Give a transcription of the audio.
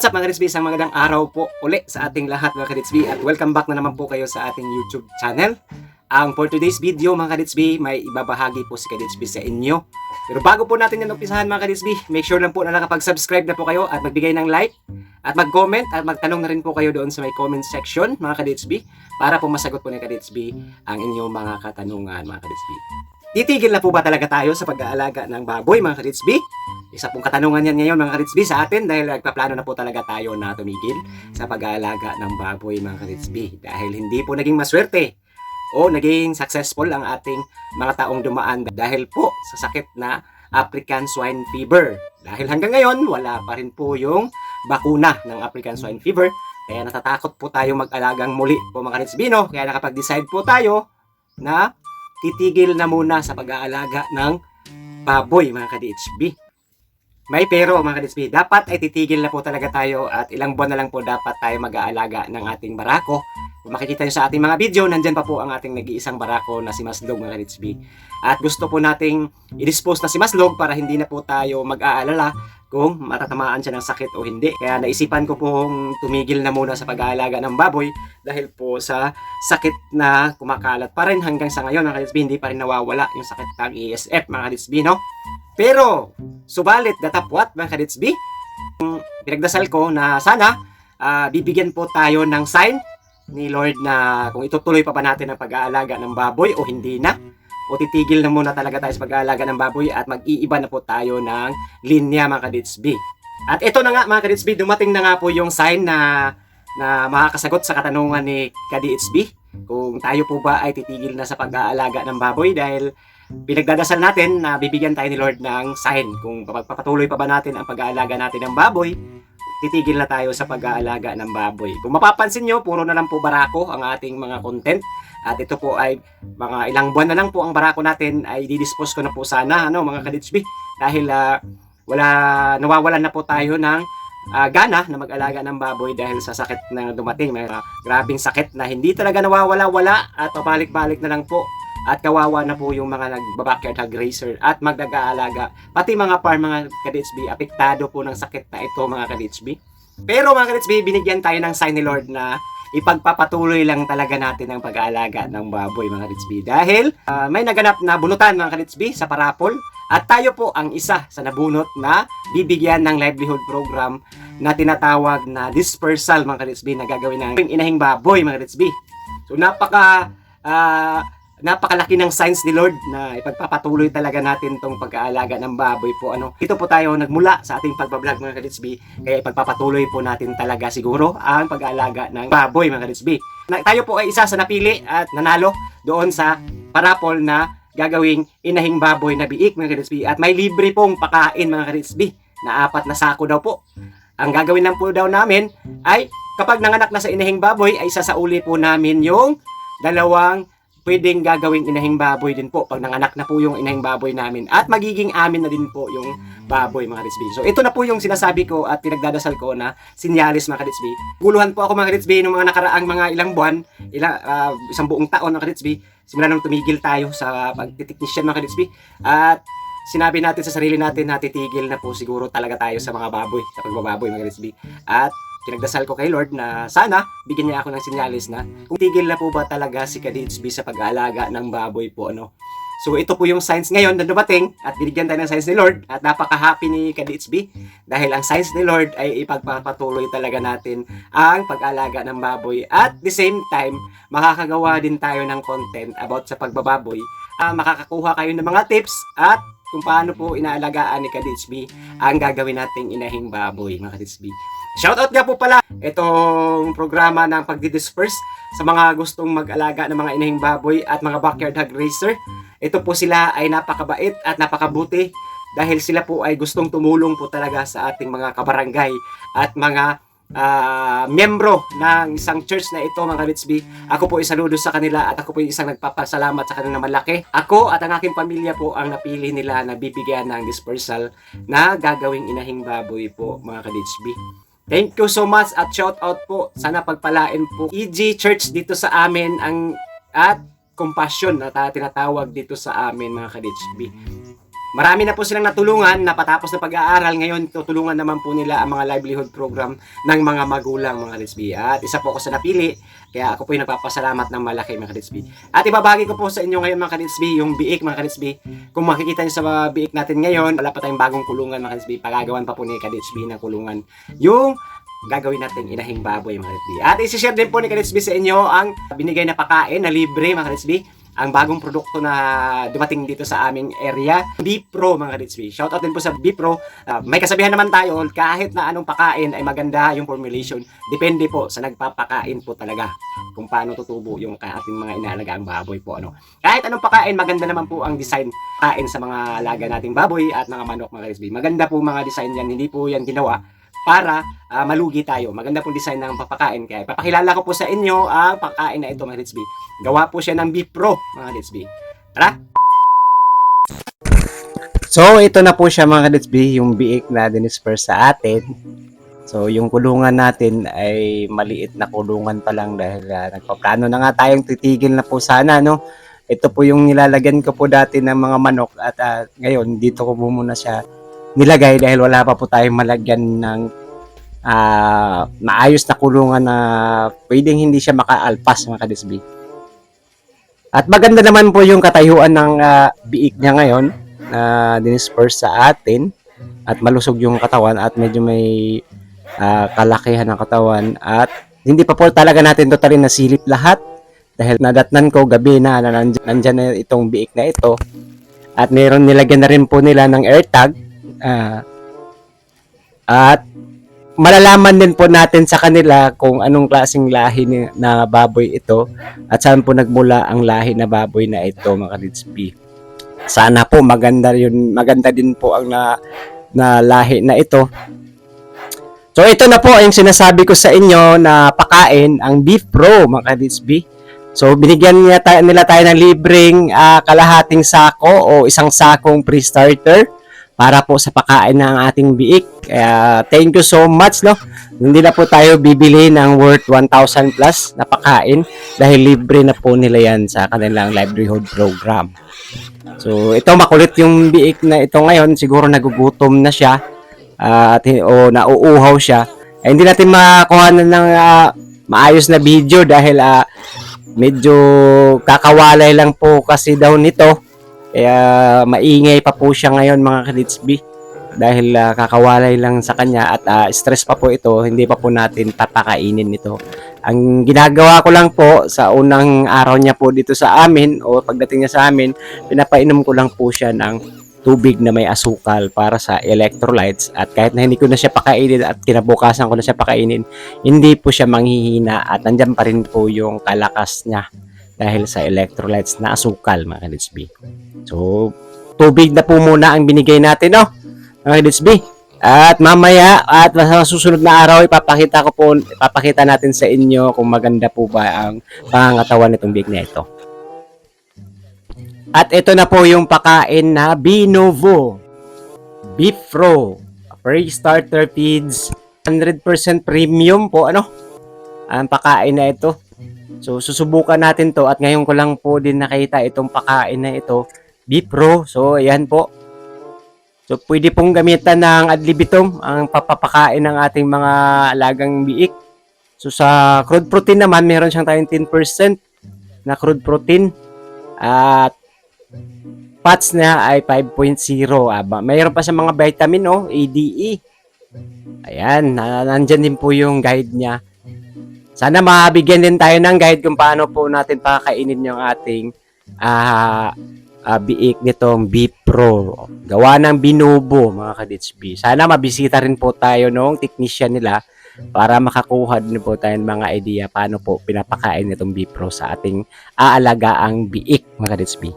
What's up mga Kaditsby? Isang magandang araw po uli sa ating lahat mga Kaditsby at welcome back na naman po kayo sa ating YouTube channel. Ang for today's video mga Kaditsby, may ibabahagi po si Kaditsby sa inyo. Pero bago po natin yan umpisahan mga Kaditsby, make sure lang po na nakapag-subscribe na po kayo at magbigay ng like at mag-comment at magtanong na rin po kayo doon sa may comment section mga Kaditsby para po masagot po ni Kaditsby ang inyong mga katanungan mga Kaditsby. Titigil na po ba talaga tayo sa pag-aalaga ng baboy mga Kaditsby? Isa pong katanungan yan ngayon mga Karitsby sa atin dahil nagpaplano na po talaga tayo na tumigil sa pag-aalaga ng baboy mga Karitsby dahil hindi po naging maswerte o naging successful ang ating mga taong dumaan dahil po sa sakit na African Swine Fever. Dahil hanggang ngayon, wala pa rin po yung bakuna ng African Swine Fever. Kaya natatakot po tayo mag-alagang muli po mga Karitsby, no? Kaya nakapag-decide po tayo na titigil na muna sa pag-aalaga ng baboy mga ka-DHB. May pero mga kadispi, dapat ay titigil na po talaga tayo at ilang buwan na lang po dapat tayo mag-aalaga ng ating barako. Kung makikita nyo sa ating mga video, nandyan pa po ang ating nag-iisang barako na si Maslog mga kadispi. At gusto po nating i-dispose na si Maslog para hindi na po tayo mag-aalala kung matatamaan siya ng sakit o hindi. Kaya naisipan ko pong tumigil na muna sa pag-aalaga ng baboy dahil po sa sakit na kumakalat pa rin hanggang sa ngayon mga kadispi, hindi pa rin nawawala yung sakit ng ESF mga kadispi, no? Pero, subalit datapwat mga kaditsbi, pinagdasal ko na sana ah, bibigyan po tayo ng sign ni Lord na kung itutuloy pa ba natin ang pag-aalaga ng baboy o hindi na o titigil na muna talaga tayo sa pag-aalaga ng baboy at mag-iiba na po tayo ng linya mga kaditsbi. At ito na nga mga kaditsbi, dumating na nga po yung sign na na makakasagot sa katanungan ni Kaditsbi kung tayo po ba ay titigil na sa pag-aalaga ng baboy dahil pinagdadasal natin na bibigyan tayo ni Lord ng sign kung papatuloy pa ba natin ang pag-aalaga natin ng baboy titigil na tayo sa pag-aalaga ng baboy. Kung mapapansin nyo, puro na lang po barako ang ating mga content. At ito po ay mga ilang buwan na lang po ang barako natin ay didispose ko na po sana ano mga kaditsbi dahil ah, wala nawawalan na po tayo ng ah, gana na mag-alaga ng baboy dahil sa sakit na dumating. May ah, grabing sakit na hindi talaga nawawala-wala at pabalik-balik na lang po. At kawawa na po yung mga nagbabackyard hog racer at magdagaalaga. Pati mga farm mga kaditsbi, apektado po ng sakit na ito mga kaditsbi. Pero mga kaditsbi, binigyan tayo ng sign ni Lord na ipagpapatuloy lang talaga natin ang pag-aalaga ng baboy mga kaditsbi. Dahil ah, may naganap na bunutan mga kaditsbi sa parapol at tayo po ang isa sa nabunot na bibigyan ng livelihood program na tinatawag na dispersal mga kaditsbi na gagawin ng inahing baboy mga kaditsbi. So napaka ah, napakalaki ng signs ni Lord na ipagpapatuloy talaga natin tong pag-aalaga ng baboy po ano. Ito po tayo nagmula sa ating pagbablog mga kaditsbi kaya ipagpapatuloy po natin talaga siguro ang pag-aalaga ng baboy mga kaditsbi. Na, tayo po ay isa sa napili at nanalo doon sa parapol na gagawing inahing baboy na biik mga kaditsbi at may libre pong pakain mga kaditsbi na apat na sako daw po. Ang gagawin lang po daw namin ay kapag nanganak na sa inahing baboy ay sasauli po namin yung dalawang pwedeng gagawing inahing baboy din po pag nanganak na po yung inahing baboy namin at magiging amin na din po yung baboy mga Ritsby. So ito na po yung sinasabi ko at pinagdadasal ko na sinyalis mga Ritsby. Guluhan po ako mga Ritsby nung mga nakaraang mga ilang buwan, ilang, ah, isang buong taon mga Ritsby. Simula nung tumigil tayo sa pagtitiknisyan mga Ritsby. At sinabi natin sa sarili natin na titigil na po siguro talaga tayo sa mga baboy, sa pagbababoy mga Ritsby. At pinagdasal ko kay Lord na sana bigyan niya ako ng sinyalis na kung tigil na po ba talaga si Kaditsby sa pag-aalaga ng baboy po ano. So ito po yung signs ngayon na dumating at binigyan tayo ng signs ni Lord at napaka-happy ni Kaditsby dahil ang signs ni Lord ay ipagpapatuloy talaga natin ang pag-alaga ng baboy at the same time makakagawa din tayo ng content about sa pagbababoy Ah, makakakuha kayo ng mga tips at kung paano po inaalagaan ni Kaditsby ang gagawin nating inahing baboy mga Kaditsby. Shoutout nga po pala itong programa ng pagdidisperse sa mga gustong mag-alaga ng mga inahing baboy at mga backyard hog racer. Ito po sila ay napakabait at napakabuti dahil sila po ay gustong tumulong po talaga sa ating mga kabarangay at mga ah, miyembro ng isang church na ito mga Ritsby. Ako po isaludo sa kanila at ako po isang nagpapasalamat sa kanila malaki. Ako at ang aking pamilya po ang napili nila na bibigyan ng dispersal na gagawing inahing baboy po mga Ritsby. Thank you so much at shout out po. Sana pagpalain po EG Church dito sa amin ang at compassion na ta- tinatawag dito sa amin mga kaditsby. Marami na po silang natulungan na patapos na pag-aaral. Ngayon, tutulungan naman po nila ang mga livelihood program ng mga magulang mga Kalitsbi. At isa po ako sa napili, kaya ako po yung nagpapasalamat ng malaki mga Kalitsbi. At ibabagi ko po sa inyo ngayon mga Kalitsbi, yung biik mga Kalitsbi. Kung makikita nyo sa biik natin ngayon, wala pa tayong bagong kulungan mga Kalitsbi. Pagagawan pa po ni Kalitsbi ng kulungan. Yung gagawin natin inahing baboy mga Kalitsbi. At isi-share din po ni Kalitsbi sa inyo ang binigay na pakain na libre mga Kalitsbi ang bagong produkto na dumating dito sa aming area, Bipro mga Kalitsbi. Shoutout din po sa Bipro. Uh, may kasabihan naman tayo, kahit na anong pakain ay maganda yung formulation. Depende po sa nagpapakain po talaga kung paano tutubo yung ating mga inaalagang baboy po. Ano. Kahit anong pakain, maganda naman po ang design kain sa mga alaga nating baboy at mga manok mga Kalitsbi. Maganda po mga design yan, hindi po yan ginawa para ah, malugi tayo. Maganda pong design ng papakain. Kaya papakilala ko po sa inyo ang pagkain na ito mga Litsby. Gawa po siya ng Beef Pro mga Litsby. Tara! So, ito na po siya mga Litsby, yung biik na dinisper sa atin. So, yung kulungan natin ay maliit na kulungan pa lang dahil uh, nagpaplano na nga tayong titigil na po sana, no? Ito po yung nilalagyan ko po dati ng mga manok at ah, ngayon dito ko po muna siya nilagay dahil wala pa po tayong malagyan ng ah, maayos na kulungan na pwedeng hindi siya makaalpas mga kadisbi. At maganda naman po yung katayuan ng ah, biik niya ngayon na dinisperse sa atin at malusog yung katawan at medyo may ah, kalakihan ng katawan at hindi pa po talaga natin totally nasilip lahat dahil nadatnan ko gabi na na nandyan, nandyan na itong biik na ito at meron nilagyan na rin po nila ng air tag Ah, at malalaman din po natin sa kanila kung anong klaseng lahi na baboy ito at saan po nagmula ang lahi na baboy na ito mga kalitspi. Sana po maganda yun, maganda din po ang na, na lahi na ito. So ito na po yung sinasabi ko sa inyo na pakain ang Beef Pro mga kalitspi. So binigyan niya tayo, nila tayo ng libreng ah, kalahating sako o isang sakong pre-starter para po sa pakain ng ating biik. Kaya thank you so much no. Hindi na po tayo bibili ng worth 1,000 plus na pakain dahil libre na po nila yan sa kanilang livelihood program. So ito makulit yung biik na ito ngayon, siguro nagugutom na siya ah, at o nauuhaw siya. Eh, hindi natin makakuha na ng ah, maayos na video dahil ah, medyo kakawalay lang po kasi daw nito. Kaya maingay pa po siya ngayon mga kalitsbi dahil ah, kakawalay lang sa kanya at ah, stress pa po ito, hindi pa po natin papakainin ito. Ang ginagawa ko lang po sa unang araw niya po dito sa amin o pagdating niya sa amin, pinapainom ko lang po siya ng tubig na may asukal para sa electrolytes at kahit na hindi ko na siya pakainin at kinabukasan ko na siya pakainin, hindi po siya manghihina at nandyan pa rin po yung kalakas niya dahil sa electrolytes na asukal mga kalitsbi. So, tubig na po muna ang binigay natin, no? Mga Kidsby. At mamaya, at sa susunod na araw, ipapakita ko po, ipapakita natin sa inyo kung maganda po ba ang pangangatawan nitong big na ito. At ito na po yung pakain na Binovo. Beef Pro. Pre-starter feeds. 100% premium po, ano? Ang pakain na ito. So, susubukan natin to at ngayon ko lang po din nakita itong pakain na ito Bipro. So, ayan po. So, pwede pong gamitan ng adlibitum ang papapakain ng ating mga alagang biik. So, sa crude protein naman, meron siyang tayong 10% na crude protein. At fats niya ay 5.0. Aba, mayroon pa sa mga vitamin, oh, ADE. Ayan, na- nandyan din po yung guide niya. Sana mabigyan din tayo ng guide kung paano po natin pakakainin yung ating ah ah, biik nitong Beef Pro. Gawa ng binubo, mga kaditsbi. Sana mabisita rin po tayo nung technician nila para makakuha din po tayo ng mga idea paano po pinapakain nitong Beef Pro sa ating aalagaang biik, mga kaditsbi.